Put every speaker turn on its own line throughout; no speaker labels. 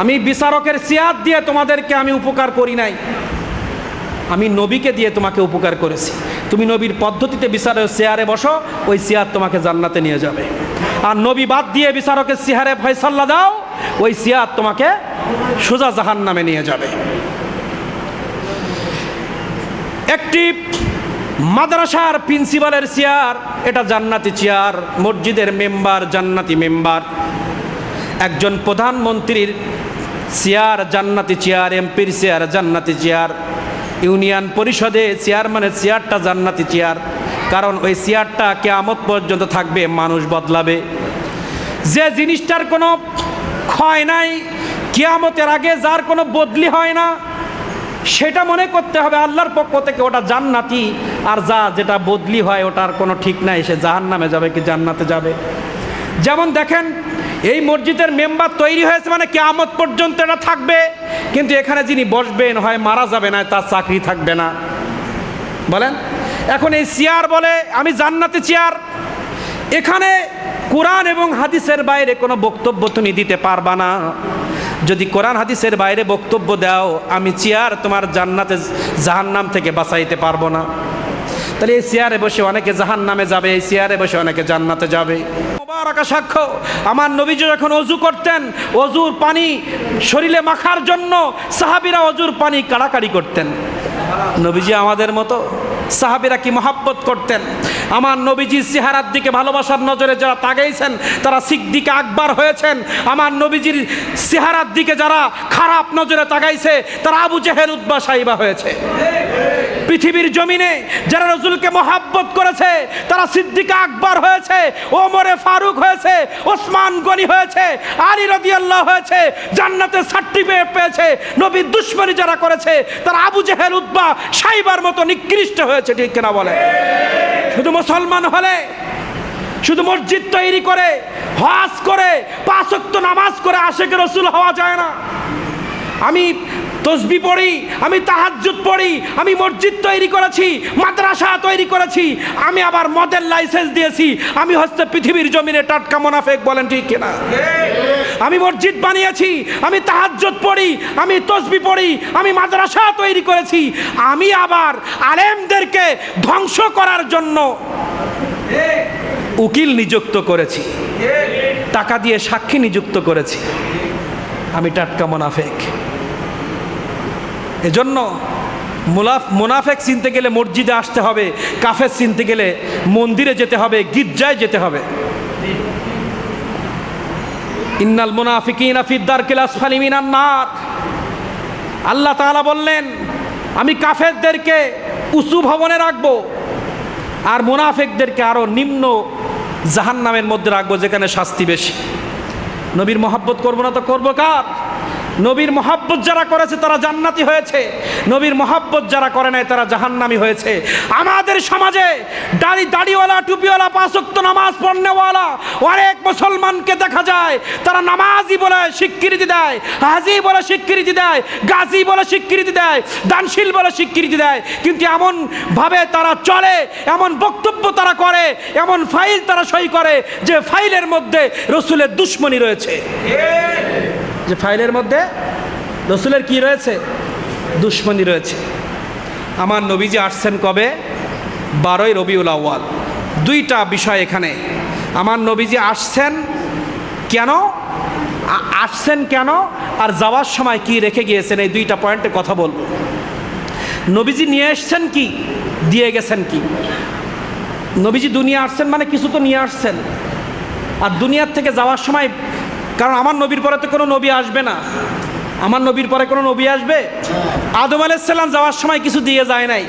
আমি বিচারকের চেয়ার দিয়ে তোমাদেরকে আমি উপকার করি নাই। আমি নবীকে দিয়ে তোমাকে উপকার করেছি। তুমি নবীর পদ্ধতিতে বিচারের চেয়ারে বসো, ওই চেয়ার তোমাকে জান্নাতে নিয়ে যাবে। আর নবী বাদ দিয়ে বিচারকের চেয়ারে ফয়সাল্লা দাও, ওই চেয়ার তোমাকে সোজা জাহান নামে নিয়ে যাবে। একটি মাদ্রাসার প্রিন্সিপালের চেয়ার, এটা জান্নাতি চেয়ার, মসজিদের মেম্বার জান্নাতি মেম্বার। একজন প্রধানমন্ত্রীর চেয়ার জান্নাতি চেয়ার, এমপির চেয়ার জান্নাতি চেয়ার, ইউনিয়ন পরিষদে চেয়ারম্যানের চেয়ারটা জান্নাতি চেয়ার, কারণ ওই চেয়ারটা কেয়ামত পর্যন্ত থাকবে, মানুষ বদলাবে। যে জিনিসটার কোনো ক্ষয় নাই, কেয়ামতের আগে যার কোনো বদলি হয় না, সেটা মনে করতে হবে আল্লাহর পক্ষ থেকে ওটা জান্নাতি, আর যা যেটা বদলি হয় ওটার কোনো ঠিক নাই, সে জাহান নামে যাবে কি জান্নাতে যাবে। যেমন দেখেন এই মসজিদের মেম্বার তৈরি হয়েছে মানে কেয়ামত পর্যন্ত এটা থাকবে। কিন্তু এখানে যিনি বসবেন হয় মারা যাবে না, তার চাকরি থাকবে না। বলেন? এখন এই চেয়ার বলে, আমি জান্নাতি চেয়ার। এখানে কোরআন এবং হাদিসের বাইরে কোনো বক্তব্য তুমি দিতে পারবা না। যদি কোরআন হাদিসের বাইরে বক্তব্য দাও, আমি চেয়ার তোমার জান্নাতে জাহান্নাম থেকে বাঁচাইতে পারব না। তাহলে এই চেয়ারে বসে অনেকে জাহান নামে যাবে, এই চেয়ারে বসে অনেকে জান্নাতে যাবে। সাক্ষ্য, আমার নবীজি যখন অজু করতেন, অজুর পানি শরীরে মাখার জন্য সাহাবিরা অজুর পানি কাড়াকাড়ি করতেন। নবীজি আমাদের মতো সাহাবিরা কি মহাব্বত করতেন? আমার নবীজির চেহারার দিকে ভালোবাসার নজরে যারা তাগাইছেন তারা সিদ্দিকে আকবার হয়েছেন। আমার নবীজির চেহারার দিকে যারা খারাপ নজরে তাকাইছে, তারা আবু জেহেল উদ্বা সাইবা হয়েছে। পৃথিবীর জমিনে যারা রসুলকে মহাব্বত করেছে, তারা সিদ্দিকা আকবর হয়েছে, ওমরে ফারুক হয়েছে, ওসমান গনি হয়েছে, আলী রদিয়াল্লাহ হয়েছে, জান্নাতের সার্টিফিকেট পেয়েছে, নবীর দুশ্মনী যারা করেছে, তারা আবু জেহেল উদ্বা সাইবার মতো নিকৃষ্ট হয়েছে, ঠিক কিনা বলে? শুধু মুসলমান হলে, শুধু মসজিদ তৈরি করে, হজ করে পাঁচক্ত নামাজ করে আশেখ রসুল হওয়া যায় না। আমি তসবি পড়ি, আমি তাহাজ্জুদ পড়ি, আমি মসজিদ তৈরি করেছি, মাদ্রাসা তৈরি করেছি, আমি আবার মদের লাইসেন্স দিয়েছি, আমি হচ্ছে পৃথিবীর জমিনে টাটকা মোনাফেক বলেন ঠিক কিনা? আমি মসজিদ বানিয়েছি, আমি তাহাজ্জুদ পড়ি, আমি তসবি পড়ি, আমি মাদ্রাসা তৈরি করেছি, আমি আবার আলেমদেরকে ধ্বংস করার জন্য উকিল নিযুক্ত করেছি, টাকা দিয়ে সাক্ষী নিযুক্ত করেছি, আমি টাটকা মোনাফেক। এজন্য মুলাফ মুনাফেক চিনতে গেলে মসজিদে আসতে হবে, কাফের চিনতে গেলে মন্দিরে যেতে হবে, গির্জায় যেতে হবে। ইন্নাল মুনাফিকিন আফিদ্দার কিলাস ফালিমিনার নার। আল্লাহ তাআলা বললেন, আমি কাফেরদেরকে উঁচু ভবনে রাখব, আর মুনাফেকদেরকে আরও নিম্ন জাহান্নামের মধ্যে রাখব, যেখানে শাস্তি বেশি। নবীর মহাব্বত করব না তো করব কার? নবীর মহাব্বত যারা করেছে, তারা জান্নাতি হয়েছে। নবীর মহাব্বত যারা করে নাই, তারা জাহান্নামি হয়েছে। আমাদের সমাজে দাড়ি দাড়িওয়ালা, টুপিওয়ালা পাঁচক্ত নামাজ পড়নেওয়ালা, অনেক মুসলমানকে দেখা যায়, তারা নামাজি বলে স্বীকৃতি দেয়, হাজি বলে স্বীকৃতি দেয়, গাজী বলে স্বীকৃতি দেয়, দানশীল বলে স্বীকৃতি দেয়। কিন্তু এমন ভাবে তারা চলে, এমন বক্তব্য তারা করে, এমন ফাইল তারা সই করে, যে ফাইলের মধ্যে রসুলের দুশ্মনী রয়েছে। যে ফাইলের মধ্যে রসুলের কি রয়েছে? দুশ্মনী রয়েছে। আমার নবীজি আসছেন কবে? বারোই রবিউল আউয়াল। দুইটা বিষয় এখানে। আমার নবীজি আসছেন কেন? আসছেন কেন? আর যাওয়ার সময় কি রেখে গিয়েছেন? এই দুইটা পয়েন্টে কথা বলব। নবীজি নিয়ে এসছেন কি? দিয়ে গেছেন কি? নবীজি দুনিয়া আসছেন মানে কিছু তো নিয়ে আসছেন। আর দুনিয়ার থেকে যাওয়ার সময় কারণ আমার নবীর পরে তো কোনো নবী আসবে না। আমার নবীর পরে কোনো নবী আসবে? আদম আলাইসাল্লাম যাওয়ার সময় কিছু দিয়ে যায় নাই।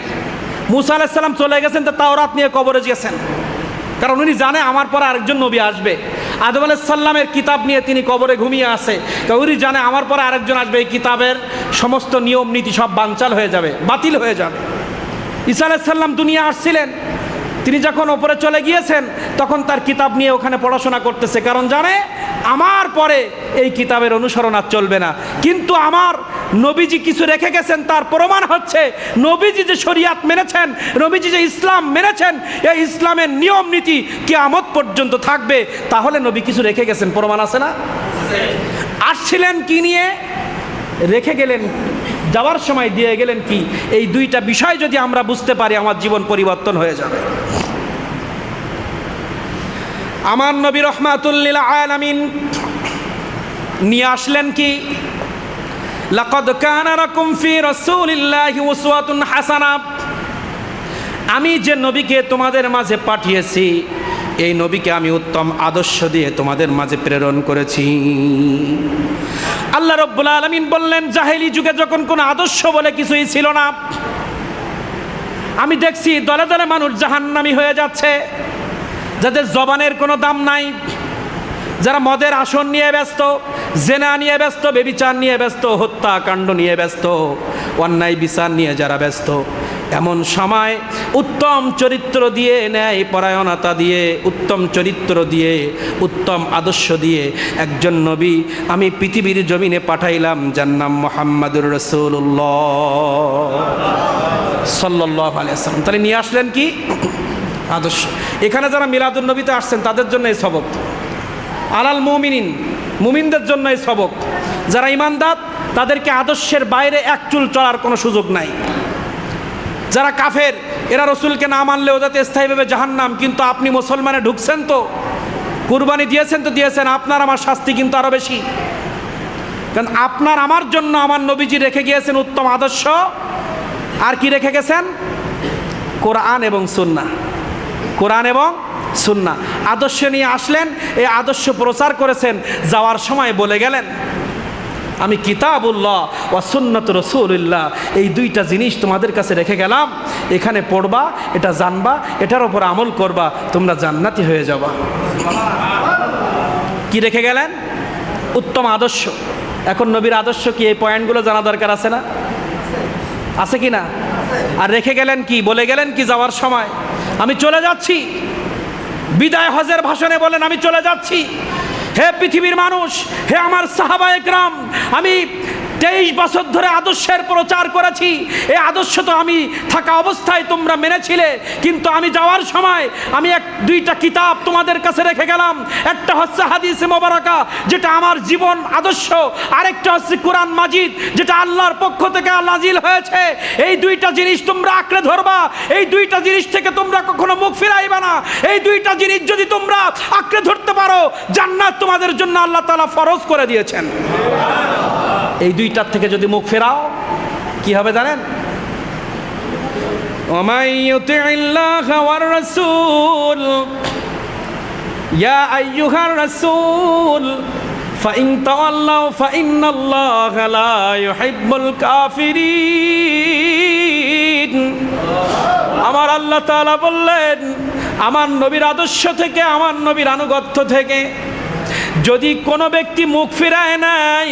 মুসা আলাইসাল্লাম চলে গেছেন, তো তাওরাত নিয়ে কবরে গেছেন। কারণ উনি জানে আমার পরে আরেকজন নবী আসবে। আদম আলাইসাল্লামের কিতাব নিয়ে তিনি কবরে ঘুমিয়ে আসে কারণ উনি জানে আমার পরে আরেকজন আসবে, এই কিতাবের সমস্ত নিয়ম, নীতি সব বানচাল হয়ে যাবে, বাতিল হয়ে যাবে। ঈসা আলাইসাল্লাম দুনিয়া আসছিলেন। তিনি যখন ওপরে চলে গিয়েছেন, তখন তার কিতাব নিয়ে ওখানে পড়াশোনা করতেছে। কারণ জানে আমার পরে এই কিতাবের অনুসরণ আর চলবে না। কিন্তু আমার নবীজি কিছু রেখে গেছেন, তার প্রমাণ হচ্ছে নবীজি যে শরিয়াত মেনেছেন, নবীজি যে ইসলাম মেনেছেন, এই ইসলামের নিয়ম নীতি কেয়ামত পর্যন্ত থাকবে। তাহলে নবী কিছু রেখে গেছেন, প্রমাণ আছে না? আসছিলেন কি নিয়ে? রেখে গেলেন, যাওয়ার সময় দিয়ে গেলেন কি? এই দুইটা বিষয় যদি আমরা বুঝতে পারি, আমার জীবন পরিবর্তন হয়ে যাবে। আমার নবী রহমাতুল্লিল আলামিন নিয়ে আসলেন কি? লাকাদ কানা লাকুম ফি রাসূলিল্লাহি উসওয়াতুন হাসানা। আমি যে নবীকে তোমাদের মাঝে পাঠিয়েছি, এই নবীকে আমি উত্তম আদর্শ দিয়ে তোমাদের মাঝে প্রেরণ করেছি। আল্লাহ রব্বুল আলমিন বললেন, জাহেলি যুগে যখন কোনো আদর্শ বলে কিছুই ছিল না, আমি দেখছি দলে দলে মানুষ জাহান্নামি হয়ে যাচ্ছে। যাদের জবানের কোনো দাম নাই, যারা মদের আসন নিয়ে ব্যস্ত, জেনা নিয়ে ব্যস্ত, বেবিচার নিয়ে ব্যস্ত, হত্যাকাণ্ড নিয়ে ব্যস্ত, অন্যায় বিচার নিয়ে যারা ব্যস্ত, এমন সময় উত্তম চরিত্র দিয়ে ন্যায় পরায়ণতা দিয়ে, উত্তম চরিত্র দিয়ে, উত্তম আদর্শ দিয়ে একজন নবী আমি পৃথিবীর জমিনে পাঠাইলাম, যার নাম মোহাম্মদুর রসুল্লাহ সাল্লাহ আলিয়াল্লাম তাহলে নিয়ে আসলেন কি? আদর্শ। এখানে যারা মিলাদুল নবীতে আসছেন, তাদের জন্য এই সবক। আলাল মুমিনিন, মুমিনদের জন্য এই সবক। যারা ইমানদার, তাদেরকে আদর্শের বাইরে এক চুল চলার কোনো সুযোগ নাই। যারা কাফের, এরা রসুলকে না মানলেও যাতে স্থায়ীভাবে জাহান্নাম, কিন্তু আপনি মুসলমানে ঢুকছেন তো, কুরবানি দিয়েছেন তো দিয়েছেন, আপনার আমার শাস্তি কিন্তু আরও বেশি। কারণ আপনার আমার জন্য আমার নবীজি রেখে গিয়েছেন উত্তম আদর্শ। আর কি রেখে গেছেন? কোরআন এবং সুন্না কোরআন এবং সুন্না আদর্শ নিয়ে আসলেন, এই আদর্শ প্রচার করেছেন, যাওয়ার সময় বলে গেলেন, আমি কিতাবুল্লাহ ও সুন্নত রসুল্লাহ এই দুইটা জিনিস তোমাদের কাছে রেখে গেলাম, এখানে পড়বা, এটা জানবা, এটার ওপর আমল করবা, তোমরা জান্নাতি হয়ে যাবা। কি রেখে গেলেন? উত্তম আদর্শ। এখন নবীর আদর্শ কি, এই পয়েন্টগুলো জানা দরকার আছে না? আছে কি না? আর রেখে গেলেন কি? বলে গেলেন কি যাওয়ার সময়? আমি চলে যাচ্ছি। বিদায় হজের ভাষণে বলেন, আমি চলে যাচ্ছি। হে পৃথিবীর মানুষ, হে আমার সাহাবা একরাম আমি তেইশ বছর ধরে আদর্শের প্রচার করেছি। এই আদর্শ তো আমি থাকা অবস্থায় তোমরা মেনেছিলে, কিন্তু আমি যাওয়ার সময় আমি এক, দুইটা কিতাব তোমাদের কাছে রেখে গেলাম। একটা হচ্ছে হাদিসে মোবারকা, যেটা আমার জীবন আদর্শ। আরেকটা হচ্ছে কোরআন মাজিদ, যেটা আল্লাহর পক্ষ থেকে নাজিল হয়েছে। এই দুইটা জিনিস তোমরা আঁকড়ে ধরবা। এই দুইটা জিনিস থেকে তোমরা কখনো মুখ ফিরাইবা না। এই দুইটা জিনিস যদি তোমরা আঁকড়ে ধরতে পারো, জান্নাত তোমাদের জন্য আল্লাহ তালা ফরজ করে দিয়েছেন। এই দুইটার থেকে যদি মুখ ফেরাও কি হবে জানেন ومن يطع الله والرسول يا أيها الرسول فإن تولوا فإن الله لا يحب الكافرين আমার আল্লাহ তাআলা বললেন আমার নবীর আদর্শ থেকে আমার নবীর আনুগত্য থেকে যদি কোনো ব্যক্তি মুখ ফিরায় নাই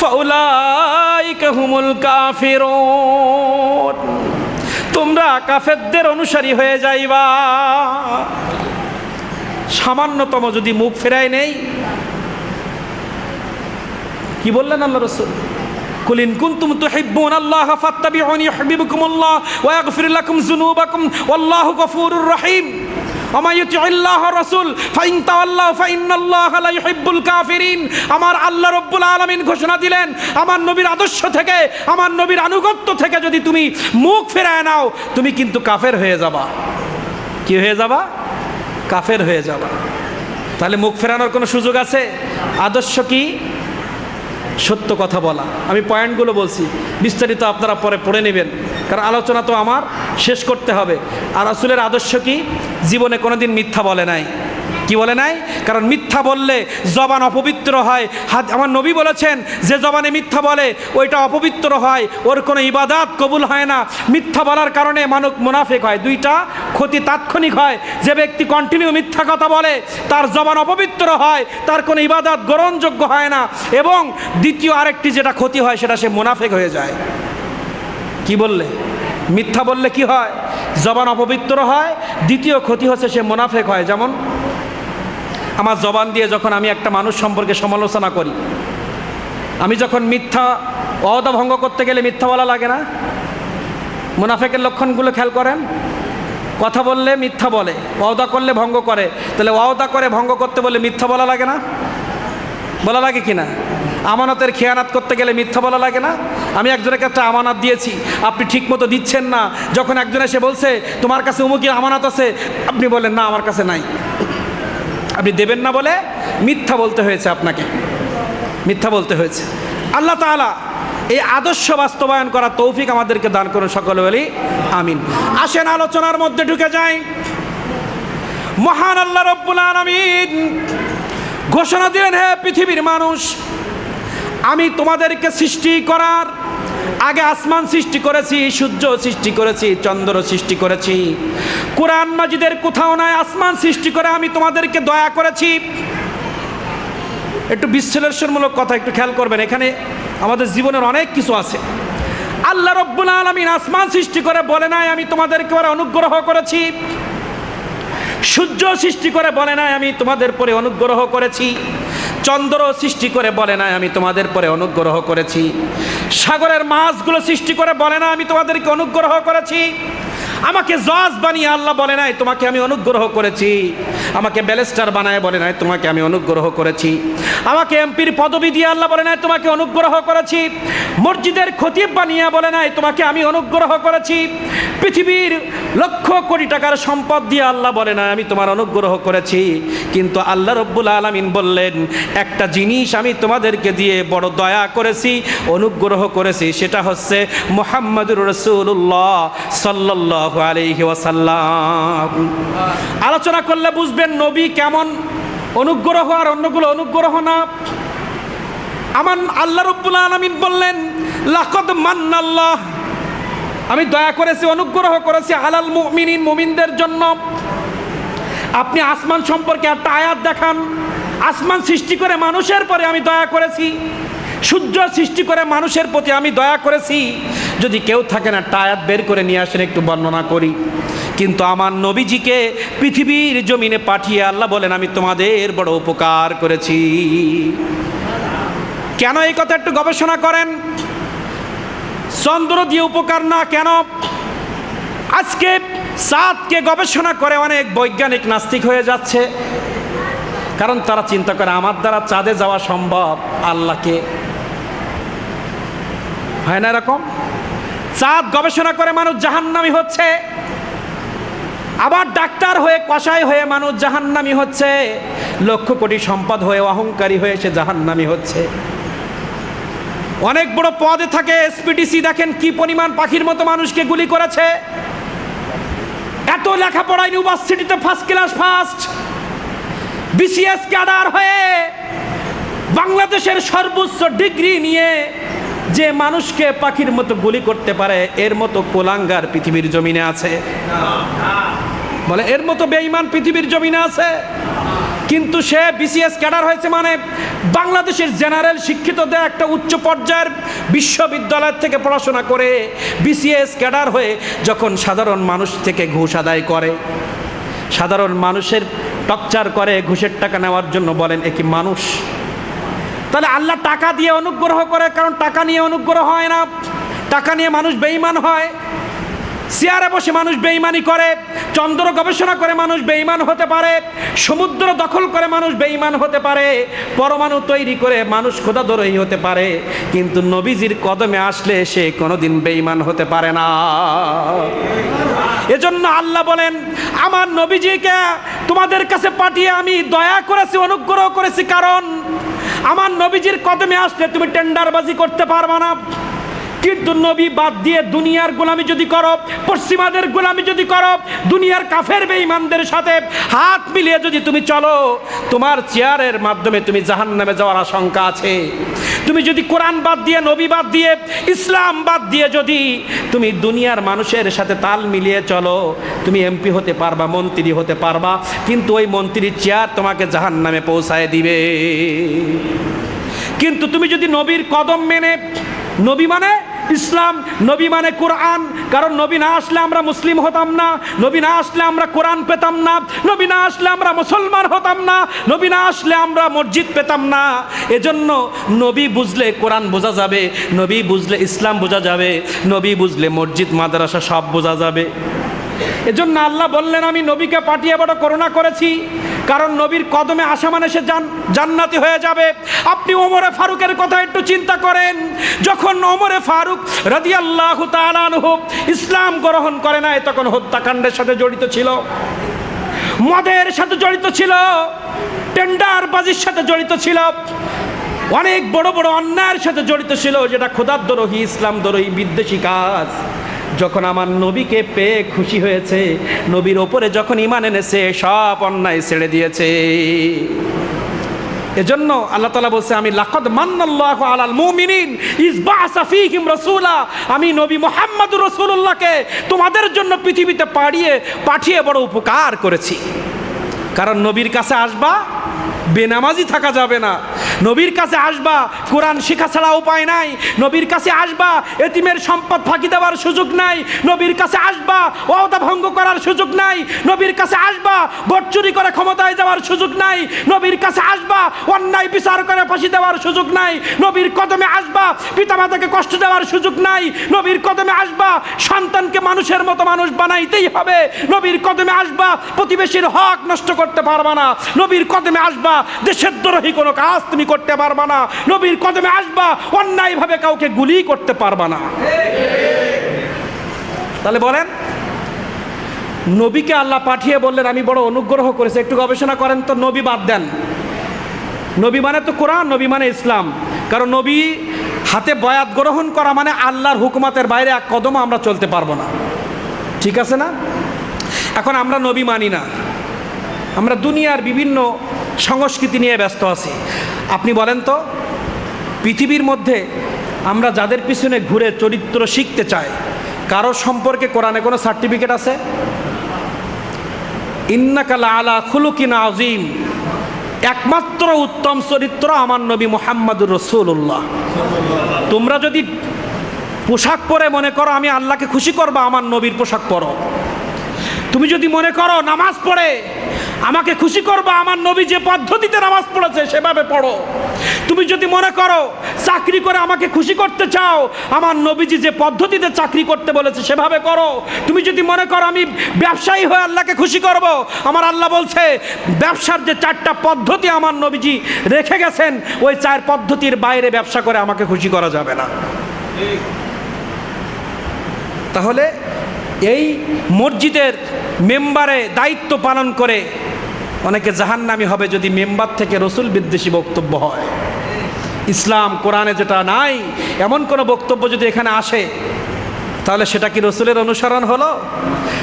ফাউলাইকা হুমুল কাফিরুন তোমরা কাফেরদের অনুসারী হয়ে যাইবা সামান্যতম যদি মুখ ফেরায় নেই কি বললেন আল্লাহ রসুল قل إن كنتم تحبون الله فاتبعوني يحببكم الله ويغفر لكم ذنوبكم والله غفور رحيم আমার রসুল ফাইনতা আল্লাহ রব্বুল আলমিন ঘোষণা দিলেন, আমার নবীর আদর্শ থেকে, আমার নবীর আনুগত্য থেকে যদি তুমি মুখ ফেরায় নাও, তুমি কিন্তু কাফের হয়ে যাবা। কি হয়ে যাবা? কাফের হয়ে যাবা। তাহলে মুখ ফেরানোর কোনো সুযোগ আছে? আদর্শ কি? সত্য কথা বলা। আমি পয়েন্টগুলো বলছি। বিস্তারিত আপনারা পরে পড়ে নেবেন। কারণ আলোচনা তো আমার, শেষ করতে হবে। আর আসলের আদর্শ কি? জীবনে কোনোদিন মিথ্যা বলে নাই। কি বলে নাই? কারণ মিথ্যা বললে জবান অপবিত্র হয়। হাত আমার নবী বলেছেন যে জবানে মিথ্যা বলে, ওইটা অপবিত্র হয়। ওর কোনো ইবাদাত কবুল হয় না। মিথ্যা বলার কারণে মানব মুনাফেক হয়। দুইটা ক্ষতি তাৎক্ষণিক হয়। যে ব্যক্তি কন্টিনিউ মিথ্যা কথা বলে, তার জবান অপবিত্র হয়, তার কোনো ইবাদাত গ্রহণযোগ্য হয় না। এবং দ্বিতীয় আরেকটি যেটা ক্ষতি হয়, সেটা সে মুনাফেক হয়ে যায়। কি বললে? মিথ্যা বললে কি হয়? জবান অপবিত্র হয়। দ্বিতীয় ক্ষতি হচ্ছে সে মুনাফেক হয়। যেমন আমার জবান দিয়ে যখন আমি একটা মানুষ সম্পর্কে সমালোচনা করি, আমি যখন মিথ্যা অহদা ভঙ্গ করতে গেলে মিথ্যা বলা লাগে না? মুনাফেকের লক্ষণগুলো খেয়াল করেন? কথা বললে মিথ্যা বলে, ওয়াদা করলে ভঙ্গ করে। তাহলে ওয়াদা করে ভঙ্গ করতে বলে মিথ্যা বলা লাগে না? বলা লাগে কি না? আমানতের খেয়ানাত করতে গেলে মিথ্যা বলা লাগে না? আমি একজনের কাছে আমানত দিয়েছি, আপনি ঠিক মতো দিচ্ছেন না। যখন একজন এসে বলছে, তোমার কাছে উমুকি আমানত আছে? আপনি বলেন না, আমার কাছে নাই। আপনি দেবেন না বলে মিথ্যা বলতে হয়েছে আপনাকে। মিথ্যা বলতে হয়েছে। আল্লাহ তাআলা এই আদর্শ বাস্তবায়ন করা তৌফিক আমাদেরকে দান করুন সকলে বলি আমিন। আসেন, আলোচনার মধ্যে ঢুকে যাই। মহান আল্লাহ রব্বুল আলামিন ঘোষণা দিলেন, হে পৃথিবীর মানুষ, আমি তোমাদেরকে সৃষ্টি করার আগে আসমান সৃষ্টি করেছি, সূর্য সৃষ্টি করেছি, চন্দ্র সৃষ্টি করেছি। কোরআন মাজিদের কোথাও নাই, আসমান সৃষ্টি করে আমি তোমাদেরকে দয়া করেছি। একটু বিশ্লেষণমূলক কথা একটু খেয়াল করবেন, এখানে আমাদের জীবনের অনেক কিছু আছে। আল্লাহ রব্বুল আলমিন আসমান সৃষ্টি করে বলে নাই, আমি তোমাদেরকে ওরা অনুগ্রহ করেছি। সূর্য সৃষ্টি করে বলে নাই, আমি তোমাদের পরে অনুগ্রহ করেছি। চন্দ্র সৃষ্টি করে বলে নাই, আমি তোমাদের পরে অনুগ্রহ করেছি। সাগরের মাছগুলো সৃষ্টি করে বলে না আমি তোমাদেরকে অনুগ্রহ করেছি। আমাকে জজ বানিয়ে আল্লাহ বলে নাই, তোমাকে আমি অনুগ্রহ করেছি। আমাকে ব্যালেস্টার বানায় বলে নাই, তোমাকে আমি অনুগ্রহ করেছি। আমাকে এমপির পদবি দিয়ে আল্লাহ বলে নাই, তোমাকে অনুগ্রহ করেছি। মসজিদের খতিব বানিয়ে বলে নাই, তোমাকে আমি অনুগ্রহ করেছি। পৃথিবীর লক্ষ কোটি টাকার সম্পদ দিয়ে আল্লাহ বলে না আমি তোমার অনুগ্রহ করেছি। কিন্তু আল্লাহ রব্বুল আলমিন বললেন, একটা জিনিস আমি তোমাদেরকে দিয়ে বড় দয়া করেছি, অনুগ্রহ করেছি, সেটা হচ্ছে মোহাম্মদুর রসুল্লাহ সাল্লাহ আলোচনা করলে বুঝবেন নবী কেমন অনুগ্রহ আর অন্যগুলো অনুগ্রহ না। আমার আল্লাহ রব্বুল আলমিন বললেন, লাকদ মান্নাল্লাহ। আমি দয়া করেছি, অনুগ্রহ করেছি আলাল মুমিনিন, মুমিনদের জন্য। আপনি আসমান সম্পর্কে একটা আয়াত দেখান। আসমান সৃষ্টি করে মানুষের পরে আমি দয়া করেছি। সূর্য সৃষ্টি করে মানুষের প্রতি আমি দয়া করেছি। যদি কেউ থাকে না টায়াত বের করে নিয়ে আসেন, একটু বর্ণনা করি। কিন্তু আমার নবীজিকে পৃথিবীর জমিনে পাঠিয়ে আল্লাহ বলেন, আমি তোমাদের বড় উপকার করেছি। কেন এই কথা একটু গবেষণা করেন? চন্দ্র দিয়ে উপকার না কেন? আজকে চাঁদকে গবেষণা করে অনেক বৈজ্ঞানিক নাস্তিক হয়ে যাচ্ছে। কারণ তারা চিন্তা করে, আমার দ্বারা চাঁদে যাওয়া সম্ভব? আল্লাহকে হয় না এরকম? চাঁদ গবেষণা করে মানুষ জাহান্নামি হচ্ছে। আবার ডাক্তার হয়ে কষাই হয়ে মানুষ জাহান্নামি হচ্ছে। লক্ষ কোটি সম্পদ হয়ে অহংকারী হয়ে সে জাহান্নামি হচ্ছে। অনেক বড় পদে থাকে এসপিডিসি দেখেন কি পরিমাণ পাখির মতো মানুষকে গুলি করেছে। এত লেখাপড়া ইউনিভার্সিটিতে first class first BCS cadre হয়ে বাংলাদেশের সর্বোচ্চ ডিগ্রি নিয়ে যে মানুষকে পাখির মতো গুলি করতে পারে, এর মতো কোলাঙ্গার পৃথিবীর জমিনে আছে। বলে, এর মতো বেঈমান পৃথিবীর জমিনে আছে। কিন্তু সে বিসিএস ক্যাডার হয়েছে মানে বাংলাদেশের জেনারেল শিক্ষিতদের একটা উচ্চ পর্যায়ের বিশ্ববিদ্যালয় থেকে পড়াশোনা করে বিসিএস ক্যাডার হয়ে যখন সাধারণ মানুষ থেকে ঘুষ আদায় করে, সাধারণ মানুষের টকচার করে, ঘুষের টাকা নেওয়ার জন্য বলেন, এ কি মানুষ? তাহলে আল্লাহ টাকা দিয়ে অনুগ্রহ করে, কারণ টাকা নিয়ে অনুগ্রহ হয় না। টাকা নিয়ে মানুষ বেঈমান হয়। চেয়ারে বসে মানুষ বেঈমানি করে, চন্দ্র গবেষণা করে মানুষ বেঈমান হতে পারে, সমুদ্র দখল করে মানুষ বেঈমান হতে পারে, পরমাণু তৈরি করে মানুষ খোদাদরই হতে পারে, কিন্তু নবীজির কদমে আসলে সে কোনোদিন বেঈমান হতে পারে না। এজন্য আল্লাহ বলেন, আমার নবীজিকে তোমাদের কাছে পাঠিয়ে আমি দয়া করেছি, অনুগ্রহ করেছি, কারণ আমার নবীজির কদমে আসলে তুমি টেন্ডারবাজি করতে পারবা না। কিন্তু নবী বাদ দিয়ে দুনিয়ার গোলামি যদি করো, পশ্চিমাদের গোলামি যদি করো, দুনিয়ার কাফের বেঈমানদের সাথে হাত মিলিয়ে যদি তুমি চলো, তোমার চেয়ারের মাধ্যমে তুমি জাহান নামে যাওয়ার আশঙ্কা আছে। তুমি যদি কোরআন বাদ দিয়ে, নবী বাদ দিয়ে, ইসলাম বাদ দিয়ে যদি তুমি দুনিয়ার মানুষের সাথে তাল মিলিয়ে চলো, তুমি এমপি হতে পারবা, মন্ত্রী হতে পারবা, কিন্তু ওই মন্ত্রীর চেয়ার তোমাকে জাহান নামে পৌঁছায় দিবে। কিন্তু তুমি যদি নবীর কদম মেনে, নবী মানে ইসলাম নবী মানে কোরআন। কারণ নবী না আসলে আমরা মুসলিম হতাম না, নবী না আসলে আমরা কোরআন পেতাম না, নবী না আসলে আমরা মুসলমান হতাম না, নবী না আসলে আমরা মসজিদ পেতাম না। এজন্য নবী বুঝলে কোরআন বোঝা যাবে, নবী বুঝলে ইসলাম বোঝা যাবে, নবী বুঝলে মসজিদ, মাদ্রাসা সব বোঝা যাবে। এজন্য আল্লাহ বললেন, আমি নবীকে পাঠিয়ে বড় করোনা করেছি। কারণ নবীর কদমে আসা মানে সে জান- জান্নাতি হয়ে যাবে। আপনি ওমরে ফারুকের কথা একটু চিন্তা করেন। যখন ওমরে ফারুক রাদিয়াল্লাহু তাআলা আনহু ইসলাম গ্রহণ করে নাই, তখন হত্যাকাণ্ডের সাথে জড়িত ছিল। মদের সাথে জড়িত ছিল। টেন্ডারবাজির সাথে জড়িত ছিল। অনেক বড় বড় অন্যায়ের সাথে জড়িত ছিল, যেটা খোদার দরোহী, ইসলাম দরোহী, বিদ্বেষী কাজ। যখন আমার নবীকে পেয়ে খুশি হয়েছে, নবীর ওপরে যখন ইমান এনেছে, সব অন্যায় ছেড়ে দিয়েছে। এজন্য আল্লাহ তালা বলছে, আমি লাকদ মান্নাল্লাহু আলাল মুমিনিন ইসবাসা ফীহিম রাসূলা, আমি নবী মুহাম্মদুর রাসূলুল্লাহকে তোমাদের জন্য পৃথিবীতে পাঠিয়ে পাঠিয়ে বড় উপকার করেছি। কারণ নবীর কাছে আসবা বেনামাজি থাকা যাবে না। নবীর কাছে আসবা, কোরআন শিখা ছাড়া উপায় নাই। নবীর কাছে আসবা, এতিমের সম্পদ ফাঁকি দেওয়ার সুযোগ নাই। নবীর কাছে আসবা, ওয়াদা ভঙ্গ করার সুযোগ নাই। নবীর কাছে আসবা ভোট চুরি করে ক্ষমতায় যাওয়ার সুযোগ নাই। নবীর কাছে আসবা, অন্যায় বিচার করে ফাঁসি দেওয়ার সুযোগ নাই। নবীর কদমে আসবা, পিতামাতাকে কষ্ট দেওয়ার সুযোগ নাই। নবীর কদমে আসবা, সন্তানকে মানুষের মতো মানুষ বানাইতেই হবে। নবীর কদমে আসবা, প্রতিবেশীর হক নষ্ট করতে পারবা না। নবীর কদমে আসবা দেশের দ্রোহী কোনো কাজ তুমি করতে পারবা না। নবীর কদমে আসবা, অন্যায়ভাবে কাউকে গুলি করতে পারবা না। তাহলে বলেন, নবীকে আল্লাহ পাঠিয়ে বললেন, আমি বড় অনুগ্রহ করেছি, একটু গবেষণা করেন তো, নবী বাদ দেন। নবী মানে তো কোরআন, নবী মানে ইসলাম। কারণ নবী হাতে বয়াত গ্রহণ করা মানে আল্লাহর হুকুমাতের বাইরে এক কদম আমরা চলতে পারব না। ঠিক আছে না? এখন আমরা নবী মানি না। আমরা দুনিয়ার বিভিন্ন সংস্কৃতি নিয়ে ব্যস্ত আছি। আপনি বলেন তো, পৃথিবীর মধ্যে আমরা যাদের পিছনে ঘুরে চরিত্র শিখতে চাই, কারও সম্পর্কে কোরআনে কোনো সার্টিফিকেট আছে? ইন্নাকালা আলা খুলুকিন আজিম একমাত্র উত্তম চরিত্র আমার নবী মোহাম্মদুর রসুল্লাহ তোমরা যদি পোশাক পরে মনে করো, আমি আল্লাহকে খুশি করব, আমার নবীর পোশাক পরো। তুমি যদি মনে করো, নামাজ পড়ে আমাকে খুশি করবা, আমার নবী যে পদ্ধতিতে নামাজ পড়েছে সেভাবে পড়ো। তুমি যদি মনে করো চাকরি করে আমাকে খুশি করতে চাও, আমার নবীজি যে পদ্ধতিতে চাকরি করতে বলেছে সেভাবে করো। তুমি যদি মনে করো আমি ব্যবসায়ী হয়ে আল্লাহকে খুশি করব, আমার আল্লাহ বলছে, ব্যবসার যে চারটা পদ্ধতি আমার নবীজি রেখে গেছেন, ওই চার পদ্ধতির বাইরে ব্যবসা করে আমাকে খুশি করা যাবে না। তাহলে এই মসজিদের মেম্বারে দায়িত্ব পালন করে অনেকে জাহান্নামি হবে যদি মেম্বার থেকে রসুল বিদ্বেষী বক্তব্য হয়। ইসলাম কোরআনে যেটা নাই, এমন কোনো বক্তব্য যদি এখানে আসে তাহলে সেটা কি রসুলের অনুসরণ হলো?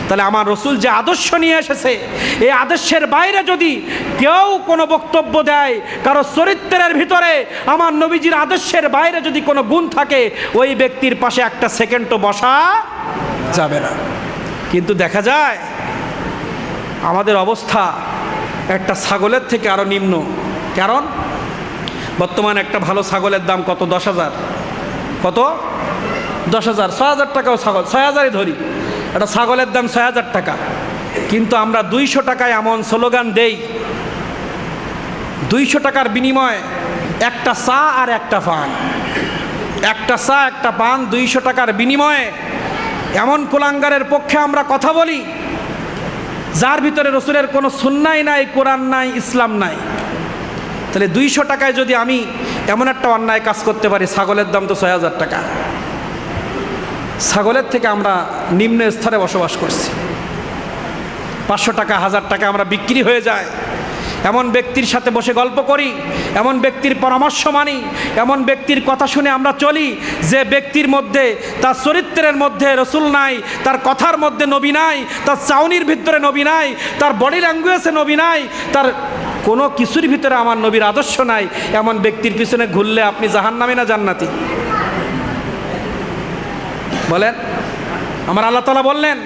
তাহলে আমার রসুল যে আদর্শ নিয়ে এসেছে, এই আদর্শের বাইরে যদি কেউ কোনো বক্তব্য দেয়, কারও চরিত্রের ভিতরে আমার নবীজির আদর্শের বাইরে যদি কোনো গুণ থাকে, ওই ব্যক্তির পাশে একটা সেকেন্ডও বসা যাবে না। কিন্তু দেখা যায়, আমাদের অবস্থা একটা ছাগলের থেকে আরও নিম্ন। কারণ বর্তমানে একটা ভালো ছাগলের দাম কত? দশ হাজার। কত? দশ হাজার, ছয় হাজার টাকাও ছাগল, ছয় হাজারই ধরি। একটা ছাগলের দাম ছয় হাজার টাকা। কিন্তু আমরা দুইশো টাকায় এমন স্লোগান দেই, দুইশো টাকার বিনিময়ে একটা চা আর একটা পান। একটা চা, একটা পান, দুইশো টাকার বিনিময়ে এমন কুলাঙ্গারের পক্ষে আমরা কথা বলি, যার ভিতরে রসুলের কোনো সুন্নাই নাই, কোরআন নাই, ইসলাম নাই। তাহলে দুইশো টাকায় যদি আমি এমন একটা অন্যায় কাজ করতে পারি, ছাগলের দাম তো ছয় হাজার টাকা। ছাগলের থেকে আমরা নিম্ন স্তরে বসবাস করছি। পাঁচশো টাকা, হাজার টাকা আমরা বিক্রি হয়ে যায়। এমন ব্যক্তির সাথে বসে গল্প করি, এমন ব্যক্তির পরামর্শ মানি, এমন ব্যক্তির কথা শুনে আমরা চলি, যে ব্যক্তির মধ্যে, তার চরিত্রের মধ্যে রসুল নাই, তার কথার মধ্যে নবী নাই, তার চাউনির ভিতরে নবী নাই, তার বডি ল্যাঙ্গুয়েজে নবী নাই, তার কোনো কিছুর ভিতরে আমার নবীর আদর্শ নাই। এমন ব্যক্তির পিছনে ঘুরলে আপনি জাহান্নামে না জান্নাতি? বলেন। আমার আল্লাহ তালা বললেন